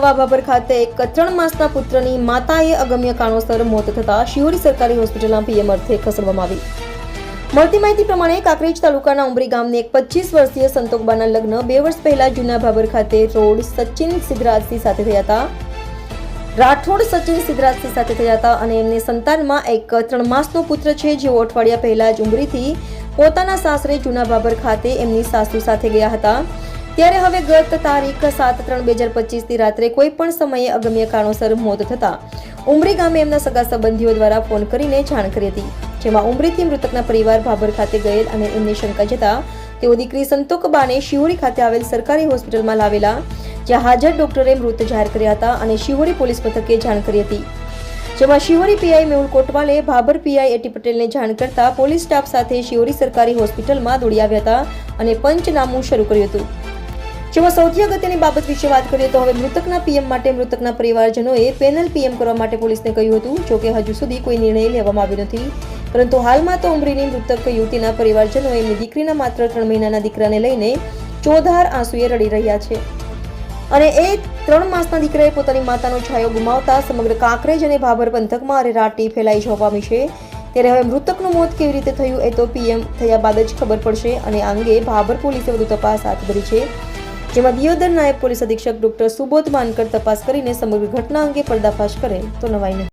નવા બાબર ખાતે એક ત્રણ માસના પુત્રની માતાએ અગમ્ય કારણોસર મોત થતા શિહોરી સરકારી હોસ્પિટલના પીએમ અર્થે ખસેડવામાં આવી. મળતી માહિતી પ્રમાણે કાંકરેજ તાલુકાના ઉમરી ગામની એક પચીસ વર્ષીય સંતોકબાના લગ્ન બે વર્ષ પહેલા જૂના બાબર ખાતે રોડ સચિન સિદ્ધરાજસિંહ સાથે થયા હતા. રાઠોડ સચિન સિદ્ધરાજસિંહ સાથે થયા હતા અને એમને સંતાનમાં એક ત્રણ માસનો પુત્ર છે જેઓ અઠવાડિયા પહેલા જ ઉમરીથી પોતાના સાસરે જૂના ભાભર ખાતે એમની સાસુ સાથે ગયા હતા. ત્યારે હવે ગત તારીખ સાત ત્રણ બે હજાર પચીસથી રાત્રે કોઈ પણ સમયે અગમ્ય કારણોસર મોત થતા ઉમરી ગામે એમના સગા સંબંધીઓ દ્વારા ફોન કરીને જાણ કરી હતી, જેમાં ઉમરીથી મૃતકના પરિવાર ભાભર ખાતે ગયેલ અને એમની શંકા જતા તેઓ દીકરી સંતોકબાને શિહોરી ખાતે આવેલ સરકારી હોસ્પિટલમાં લાવેલા, જ્યાં હાજર ડોક્ટરે મૃત જાહેર કર્યા હતા અને શિહોરી પોલીસ મથકે જાણ કરી હતી. જેમાં શિહોરી પીઆઈ મેહુલ કોટવાલે, ભાભર પીઆઈ એટી પટેલને જાણ કરતા પોલીસ સ્ટાફ સાથે શિહોરી સરકારી હોસ્પિટલમાં દોડી આવ્યા હતા અને પંચનામું શરૂ કર્યું હતું. જેમાં સૌથી અગત્યની બાબત વિશે વાત કરીએ તો હવે મૃતકના પીએમ માટે મૃતકના પરિવારજનોએ પેનલ પીએમ કરવા માટે પોલીસને કહ્યું હતું જોકે હજુ સુધી કોઈ નિર્ણય લેવામાં આવ્યો નથી. પરંતુ હાલમાં તો ઉમરીની મૃતક યુવતીના પરિવારજનો એમની દીકરીના માત્ર ત્રણ મહિનાના દીકરાને લઈને ચોધાર આંસુએ રડી રહ્યા છે. અને એ ત્રણ માસના દીકરાએ પોતાની માતાનો છાયો ગુમાવતા સમગ્ર કાંકરેજ અને ભાભર પંથકમાં અરેરાટી ફેલાઈ જવા પામી છે. ત્યારે હવે મૃતકનું મોત કેવી રીતે થયું એ તો પીએમ થયા બાદ જ ખબર પડશે અને આ અંગે ભાભર પોલીસે વધુ તપાસ હાથ ધરી છે. જેમાં દિયોદર નાયબ પોલીસ અધિક્ષક ડોક્ટર સુબોધ માનકર તપાસ કરીને સમગ્ર ઘટના અંગે પર્દાફાશ કરે તો નવાઈ નહીં.